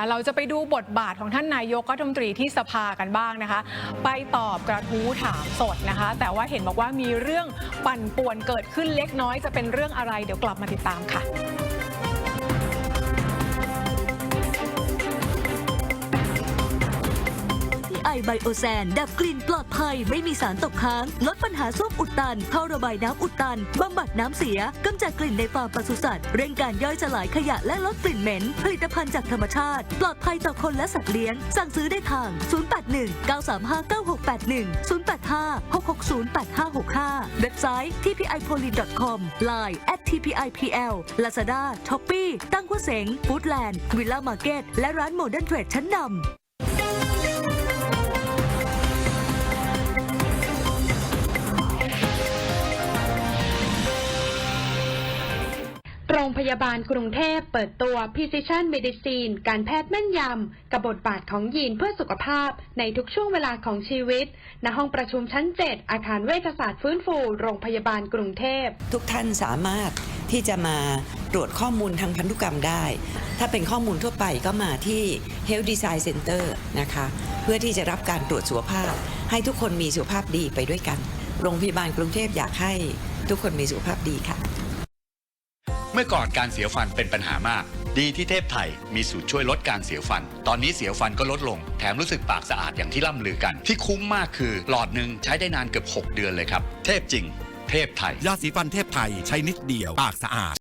นะคะเราจะไปดูบทบาทของท่านนายกรัฐมนตรีที่สภากันบ้างนะคะ ไปตอบกระทู้ถามสดนะคะ แต่ว่าเห็นบอกว่ามีเรื่องปั่นป่วนเกิดขึ้นเล็กน้อยจะเป็นเรื่องอะไร เดี๋ยวกลับมาติดตามค่ะ อไบโอแซน ดับกลิ่นปลอดภัยไม่มีสารตกค้าง ลดปัญหาส้วมอุดตันท่อระบายน้ำอุดตันบำบัดน้ำเสียกำจัดกลิ่นในฟาร์มปศุสัตว์เร่งการย่อยสลายขยะและลดกลิ่นเหม็น ผลิตภัณฑ์จากธรรมชาติ ปลอดภัยต่อคนและสัตว์เลี้ยง สั่งซื้อได้ทาง 081 935 9681 085 660 8565 เว็บไซต์ tpipolin.com line at tpipl lazada shopee ตั้งหัวเสงฟู้ดแลนด์วิลล่ามาร์เก็ตและร้านโมเดิร์นเทรดชั้นนำ รงพยาบาลกรุงเทพเปิดตัว Precision Medicine การแพทย์แม่นยำกับบทบาทของยีนเพื่อสุขภาพในทุกช่วงเวลาของชีวิต ณห้องประชุมชั้น 7 อาคารเวชศาสตร์ฟื้นฟู โรงพยาบาลกรุงเทพ ทุกท่านสามารถที่จะมาตรวจข้อมูลทางพันธุกรรมได้ ถ้าเป็นข้อมูลทั่วไปก็มาที่ Health Design Center นะคะ เพื่อที่จะรับการตรวจสุขภาพ ให้ทุกคนมีสุขภาพดีไปด้วยกัน โรงพยาบาลกรุงเทพอยากให้ทุกคนมีสุขภาพดีค่ะ เมื่อก่อนการเสียฟันเป็นปัญหามาก ดีที่เทพไทยมีสูตรช่วยลดการเสียฟัน ตอนนี้เสียฟันก็ลดลง แถมรู้สึกปากสะอาดอย่างที่ล่ำลือกัน ที่คุ้มมากคือหลอดหนึ่งใช้ได้นานเกือบ 6 เดือนเลยครับ เทพจริง เทพไทย ยาสีฟันเทพไทยใช้นิดเดียว ปากสะอาด